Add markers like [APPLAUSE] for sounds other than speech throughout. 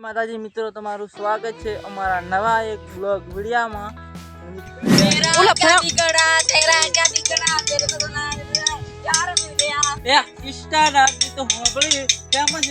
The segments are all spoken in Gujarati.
માતાજી મિત્રો તમારું સ્વાગત છે અમારા નવા એક બ્લોગ વિડિયામાં. ઓલા ફરા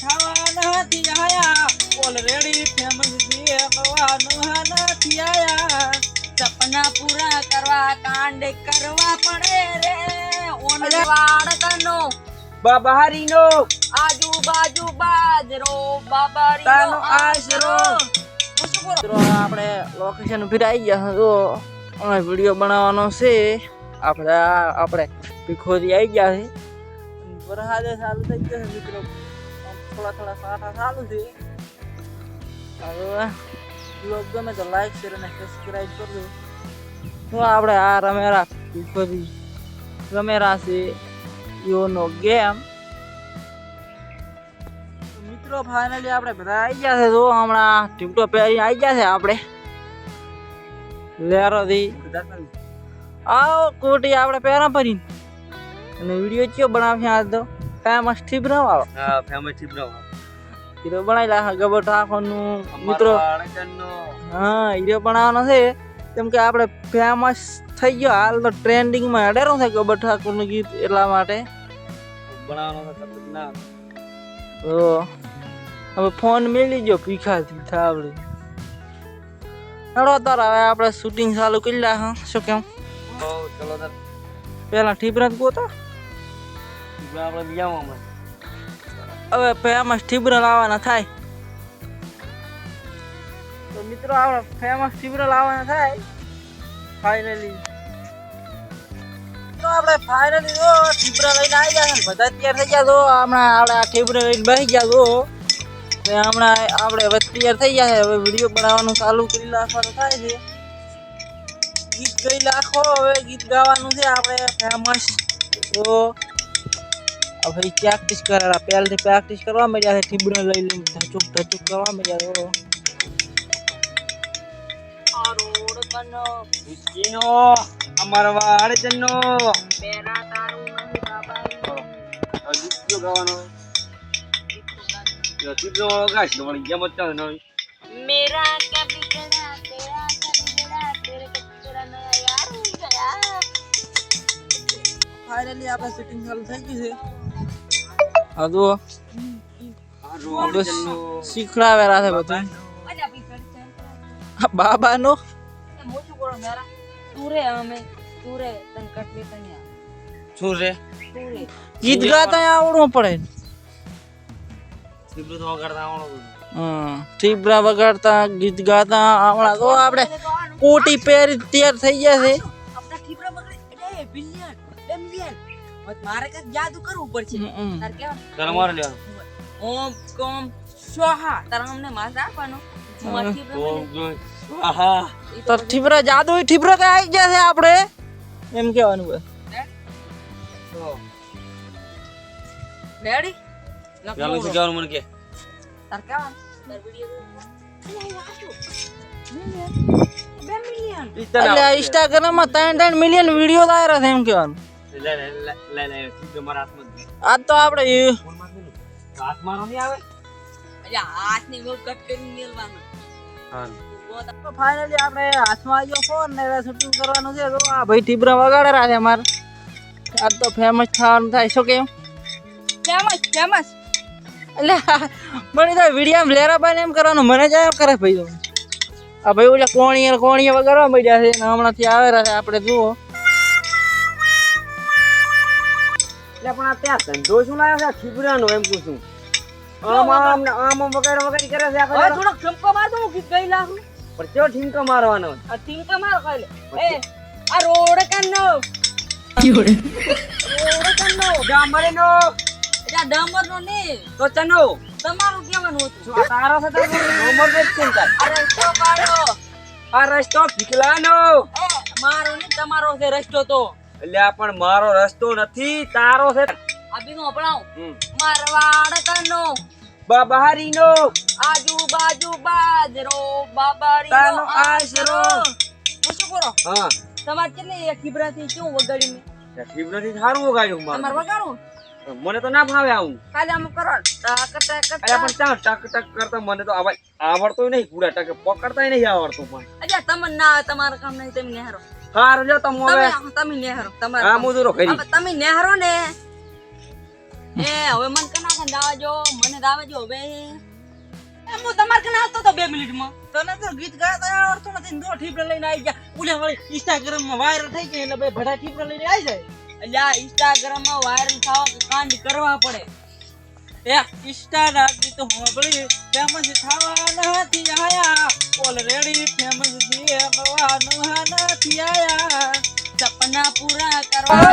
થવાના હતી આયા. ઓલરેડી ફેમસ જીએ બવાના આયા. સપના પૂરા કરવા કાંડ કરવા પડે રે. ઓનવા બબહરીનો આજુબાજુ બાજરો બબરીનો આશરો મિત્રો આપણે લોકેશન ઉપર આવી ગયા તો વીડિયો બનાવવાનો છે. આપણે આપણે ભીખોરી આવી ગયા છે. વરસાદ સારું થઈ ગયો છે મિત્રો. થોડા થોડા સાઠા સારું છે. હવે બ્લોગ ગમે તો લાઈક શેર અને સબસ્ક્રાઈબ કરજો. તો આપણે આ રમેરા ભીખોરી રમેરા છે. YONO game. મિત્રો ફાઇનલી આપણે બધા આવી ગયા છે. તો હમણાં ટીપટો પહેરી આવી ગયા છે આપણે. લેરોથી. આવો કોટી આપણે પહેરા ભરી અને વીડિયો ચિયો બનાવશે આજ તો? ફેમસ ટીપ રહો વાળો હા ફેમસથી બ્રો હીરો બનાવી લાખા ગબર ઠાકોરનું મિત્રો હા હીરો બનાવવાનો છે. કેમ કે આપણે ફેમસ થઈ ગયો હાલ તો ટ્રેન્ડિંગમાં અડેરો છે ગબર ઠાકોરનું ગીત એટલા માટે. તો હવે ફોન મેલી ગયો ભીખાથી થાવડી. હડો તાર હવે આપણે શૂટિંગ ચાલુ કરી લે હા શું કેમ? ચલો પેલા ઠીબરા ગોતા. આપણે હવે ફેમસ ઠીબરા લાવવાના થાય. મિત્રો, આપણે ફેમસ ઠીબરા આવવાના થાય. ફાઇનલી તો આપણે ફાઇનલી જો ઠીબરા લઈને આવી ગયા છે બધા તૈયાર થઈ ગયા તો હમણાં આપણે આ ઠીબરા લઈને બેસી ગયા તો હમણાં આપણે તૈયાર થઈ ગયા છે. હવે વીડિયો બનાવવાનું ચાલુ કરી નાખવાનું થાય છે. ગીત ગઈ લાખો હવે ગીત ગાવાનું છે. આપણે ફેમસ તો હવે પ્રેક્ટિસ કરેલા પહેલથી પ્રેક્ટિસ કરવા મળ્યા છે ઠીબરો લઈ લઈને ધચુક ધચુક કરવા મળ્યા તો બનો વિકીનો અમારા વાળજનો મેરા તારું નહીં બાબા ગીત કયો ગાવાનો ગીત તો ગાશ તો મને ગેમ જ ચાલે નવી એ મોટું કરો મેરા. તું રે અમે તું રે તન કટલી તન્યા શું રે? ગીત ગાતા આવડવું પડે. ટીપરો વગાડતા આવડો હમ ઠીબરા વગાડતા ગીત ગાતા હમણાં તો આપણે કોટી પહેરી તૈયાર થઈ ગયા છે. આપણા ઠીપરા બગડે એ બિલિયન બે મિલિયન મારે કઈ જાદુ કરવું પડશે. તાર કેવા તારે મારે લેવાનું. ઓમ કોમ સ્વાહા તારા અમને માસ આપવાનો ઓમ આહા. તો ઠીબરા જાદુ ઠીપરો કઈ આવી ગયા છે આપણે. એમ કહેવાનું બસ રેડી ચાલો શીખવાનું મને કે? તાર કેવા તાર વિડિયો બે મિલિયન એટલે ઇન્સ્ટાગ્રામમાં ત્રણ ત્રણ મિલિયન વીડિયો આવ્યા છે એમ કહેવાનું. આજ તો આપણે એ- ફોનમાં છે ને. હાથ મારો નહીં આવે? હાથની કટ કરીને મેલવાનો હા. ફાઇનલી આપણે હાથમાં આવ્યો ફોન ને શૂટિંગ કરવાનું છે. તો આ ભાઈ ઠીબરા વગાડેલા છે અમારે. આ તો ફેમસ થવાનું થાય શું કેમ ફેમસ ફેમસ એટલે બની તો વીડિયો લેરા ભાઈ એમ કરવાનું મને જ એમ કરે ભાઈ આ ભાઈ ઓલા કોણીએ કોણીએ વગાડવા માંડ્યા છે ને હમણાંથી આવેલા છે આપણે જુઓ. એટલે પણ આ ત્યાં ધંધો શું લાવ્યો છે? ખીબરાનો એમ પૂછું. આમ આમ આમ વગેરે વગેરે કરે છે આખો થોડોક ચમકો મારતો હું ગઈ લાખું પણ કેવો ઠીમકો મારવાનો? આ ટીંકા મારો ખાઈ એ આ રોડ કાનો રોડ કાનો ગામડે નો એટલે ડમર નો ને તો ચનો. તમારું કેવાનું હતું. આ તારો છે તારો. નંબર જ છે ને તાર. આ મારો. આ રસ્તો ભીખલાનો. મારો ને તમારો છે રસ્તો તો. એટલે આ પણ મારો રસ્તો નથી તારો છે આ બીનો અપણાવ હમ. મારવાડ કાનો બાબારીનો આજુબાજુ બાજરો બાબારી તાનો આશરો. હું કરો હા. તમાર કેટલી એક ખીબરાથી કેવું વગાડીને ત્યાં ઠીબડાથી સારું વગાડ્યું મારું. તમાર વગાડું મને તો ના ભાવે આવું. કાલે આમ કરો. ટક ટક અરે પણ ત્યાં ટક ટક કરતા મને તો આવા આવડતું નહીં પૂરા ટકે પકડતા નહીં આવડતું પણ. અજા તમને ના આવે તમારું કામ નહીં તમે નેહરો. હારું જો તમે તમે નેહરો આ તમારે મુજરો કરી. તમે નેહરો ને [LAUGHS] એ હવે મને કના કન દાવા જો મને દાવા જો હવે. એ હું તમારે કના આવતો તો બે મિનિટમાં. તને તો ગીત ગાતા આવડતું નથી દો ઠીપડા લઈને આવી ગયા. ઓલે વળી ઇન્સ્ટાગ્રામમાં વાયરલ થઈ જાય એટલે ભાઈ ભડા ઠીપડા લઈને આવી જાય. અલ્યા ઇન્સ્ટાગ્રામમાં વાયરલ થવા કે કાંડ કરવા પડે. એ ઇન્સ્ટાના ગીત તો હોબળી ફેમસ થવા નથી આયા. ઓલરેડી ફેમસ છીએ નવા નથી આયા. સપના પૂરા કરવા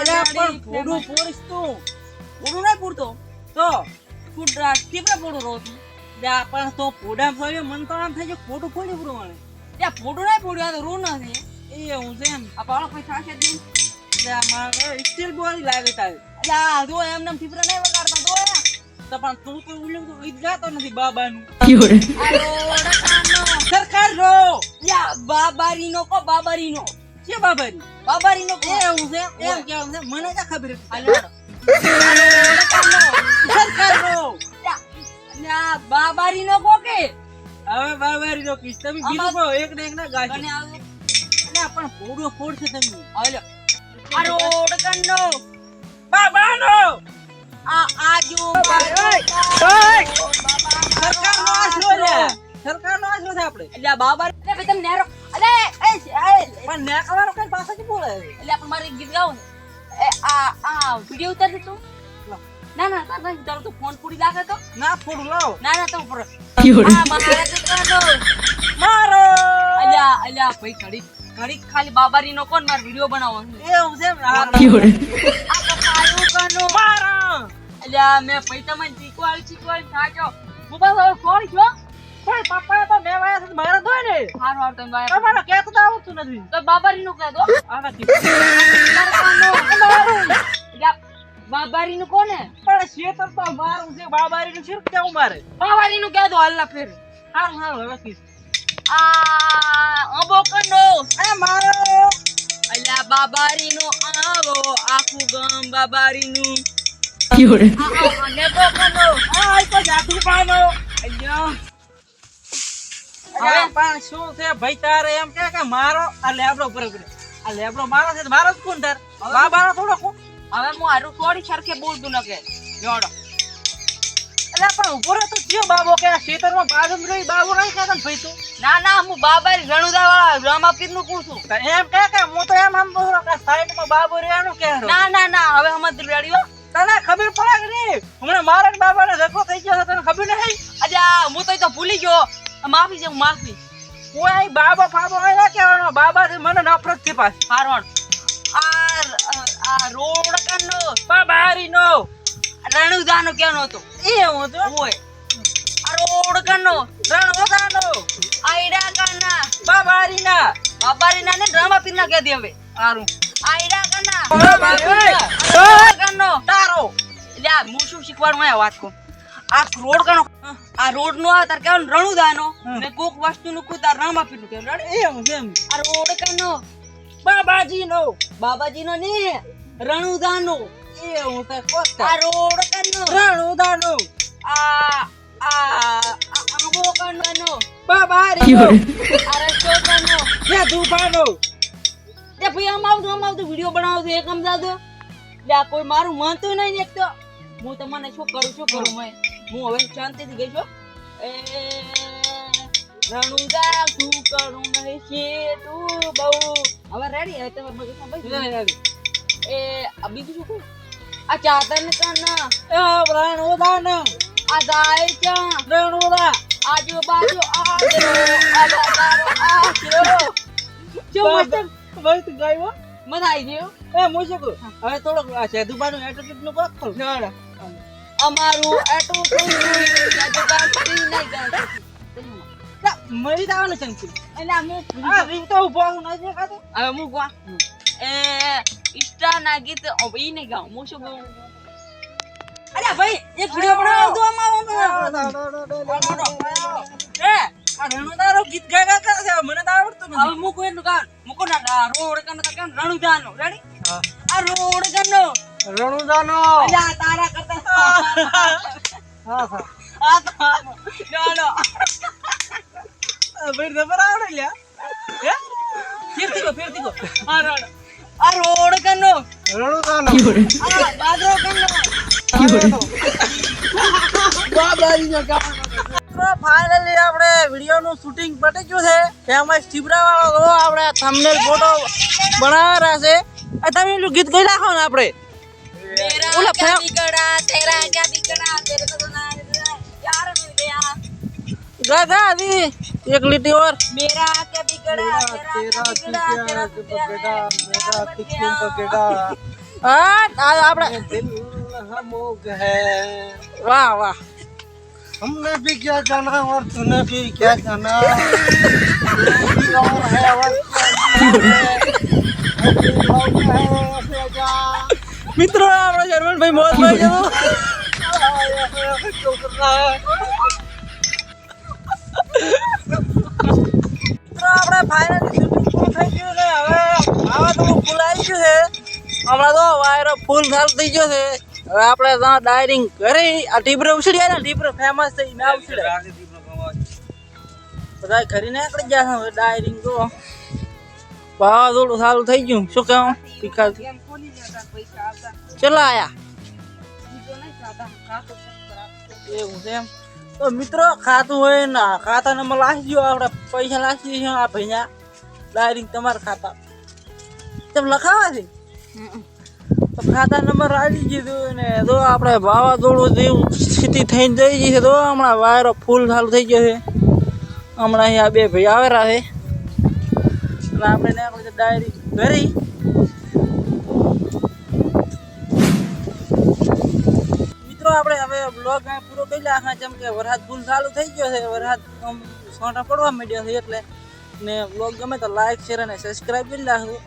અલ્યા પણ તું. પૂરું નહીં પૂરતો તો પૂરું રહું છું પણ તો ફોડા ફોડ્યો. મન તો આમ થાય છે ખોટું ફોડ્યું પ્રમાણે ત્યાં ફોટો નહીં પૂર્યું આ તો રૂ નથી એ હું છે એમ. આ પાડો કોઈ થશે જ નહીં. સ્ટીલ બોડી લાગે તારે. અલ્યા જો એમ ટીપડા નહીં વગાડતા તો. તો પણ તું તો ઓલું તો નથી બાબાનું. સરકાર રો. યા બાબારીનો કો બાબારીનો. છે બાબારી. બાબારીનો કો એ છે? એમ કેવું છે? મને ક્યાં ખબર હતી? આ લોડ. સરકાર હવે બાબારી કીસ તમે કહો એક ને એક ના ગાજો અને પણ ફોડો ફોડ છે તમે. હાલો. આ રોડકાનો. બાબાનો. આ આજુ સરકાર નો આશરો લે સરકાર નો આશરો છે આપણે. બાબા ભાઈ તમે નેરો અલે! પણ નેકવાનો કઈ પાછા બોલે? અલ્યા પણ મારે ગીત ગાવું ને એ આ આ વિડિયો ઉતાર દે તું. ના ના ના ના તારો તો ફોન પૂરી લાગે તો. ના ફોડું લાવો. ના ના તો ઉપર. મારા અલ્યા અલ્યા ભાઈ ઘડી ઘડી ખાલી બાબારી નો કોણ માર વિડિયો બનાવવો છે? એવું છે. આ કપાયું કનો? મારો. અલ્યા મેં પૈસા મને શીખવાડી શીખવાડી થાક્યો. બસ હવે ફોન છો પણ પપ્પા તો મેં વાયા છે મારા દોય ને. હાર વાર તમે વાયા તમારો કે તો આવતું નથી. તો બાબારી નું કહે દો આવા બાબારી નું કોને? પણ શેતર તો મારું છે બાબારી નું છે કેવું મારે? બાબારી નું કહે દો અલ્લા ફેર. હારું હારું હવે કી આ અંબો કનો. અરે મારો. અલ્યા બાબારી નો આવો આખું ગામ બાબારી નું અને કનો. આ તો જાદુ પાનો. અલ્યા. હવે? પણ શું છે ભાઈ તારે એમ કે કે મારો આ લેબડો ઉપર આ લેબડો મારો છે મારો જ કોણ તાર. બાબાનો થોડો કોણ હવે હું હારું થોડી સરખે બોલતું ન કે જોડો. એટલે પણ ઊભો રહે તો કયો બાબો કે આ ખેતરમાં બાજુ રહી બાબો નહીં કે ને ભાઈ તું. ના ના હું બાબા રણુદા વાળા રામાપીરનું પૂછું એમ કે કે હું તો એમ આમ બોલો કે સાઈડમાં બાબો રહેવાનું કે ના ના ના હવે હમત રેડ્યો તને ખબર પડે કે નહીં? હમણાં મારા ને બાબાને ઝઘડો થઈ ગયો તને ખબર નહીં? અજા હું તો ભૂલી ગયો. માફી છે માફી. હું અહીં બાબા ફાબો હોય ના કહેવાનો બાબાથી મને નફરતથી પાસ હારવાણ આ આ રોડ કરનો બાબારી નો રણુદા નો કેનો હતો. એ હું તો હોય આ રોડ કનો રણોદાનો. આઈડા કના બાબારી ના બાબારી ના ને રામાપીર ના કહે દે હવે. સારું આઈડા કના બાબારી. રોડ કનો તારો. એટલે આ હું શું શીખવાડું આ વાત કહું આ રોડ કનો આ રોડ નો તાર કેવો રણુદાનો. ને કોક વસ્તુ નું કોઈ તાર રામાપીરનું કહેવાનું રડ એ હું જેમ આ રોડ કનો બાબાજી નો બાબાજી નો ને રણુદાનો. એ હું તો કોસ્તા આ રોડ કનો રણોદાનો. આ આ આ આંબો કનો બાબારી નો આ રસ્તો કનો જાદુબાનો જે ભાઈ આમ આવતું આમ આવતું વીડિયો બનાવતું એક સમજાવતો એટલે આ કોઈ મારું માનતું નહીં એક તો. હું તમને શું કરું શું કરું મેં હું હવે શાંતિથી ગઈ છું એ રણુદા શું કરું નહીં છે તું બહુ. હવે રેડી હવે તમારે મગજમાં ભાઈ એ બીજું શું કહું? આ ચાતન કના રણુદાન. આ ગાય ચા રણોદા. આજુબાજુ આ આશરો શું મસ્ત ગાયો. મજા આવી ગયો. એ હું શું કહું હવે થોડોક આ એટીટ્યુડનું ખોલ અમારું આટલું કોઈ નહીં ગયો મરી જવાનું છે એટલે અમે રીંગ તો ઊભો હું નથી દેખાતો હવે હું ગવા એ ઇસ્ટા ના ગીત ઈ નહીં ગાઉં હું શું ગાઉં અરે ભાઈ એક વિડિયો બનાવો તો અમારો એ આ રણોદારો ગીત ગાયા કરે છે મને તો આવડતું હવે મૂકો એટલું ગાન મુકો ના રોડ કન તો કાન રણુજાનો રેડી આ રોડ કનનો રણુદાનો અલ્યા તારા કરતા મિત્રો ફાઇનલી આપણે વિડીયોનું શૂટિંગ પટી ગયું છે તેમાં વાળો આપણે થંબનેલ ફોટો બનાવેલા છે તમે ગીત ગઈ નાખો ને આપણે उला फेंक निकड़ा तेरा क्या निकड़ा तेरे को तो ना यार मिल गया। गाधा अभी एक लिटी और। मेरा क्या बिगड़ा तेरा क्या बिगड़ा तो मेरा किसने बिगड़ा। तो आ आपड़ा दिल हमोग है। वाह वाह। हमने भी क्या जाना और तूने भी क्या जाना? और है [LAUGHS] और है મિત્રો આપણો શર્મનભાઈ મોત [LAUGHS] ભાઈ જતો મિત્રો આપણે ફાઇનલી થઈ ગયું છે. હવે આવા તો ફૂલ આવી ગયું છે. હમણાં તો વાયરો ફૂલ થાલ થઈ ગયો છે. હવે આપણે ત્યાં ડાયરિંગ કરી આ ટીબરો ઉછળ્યા ને ટીબરો ફેમસ થઈ ના ઉછળ્યા બધા કરીને આપણે ગયા ડાયરિંગ તો. વાવાઝોડું સારું થઈ ગયું. શું પૈસા આવતા. ચલા આયા. એવું છે એમ. તો મિત્રો ખાતું હોય ને ખાતા નંબર લાખી દો આપણે પૈસા લાખી દઈશું આ ભૈયા ડાયરિંગ તમારા ખાતા. તમે લખાવા છે? તો ખાતા નંબર આવી દીધું ને તો આપણે વાવાઝોડું જેવું સ્થિતિ થઈને જઈ છે તો હમણાં વાયરો ફૂલ ચાલુ થઈ ગયો છે. હમણાં અહીંયા બે ભાઈ આવેલા છે. એટલે આપણે ને આપણે ડાયરી ભરી. મિત્રો, આપણે હવે બ્લોગ પૂરો કરી નાખા જેમ કે વરસાદ ફૂલ ચાલુ થઈ ગયો છે. વરસાદ છોટા પડવા માંડ્યો છે એટલે ને બ્લોગ ગમે તો લાઈક શેર અને સબસ્ક્રાઈબ કરી નાખજો.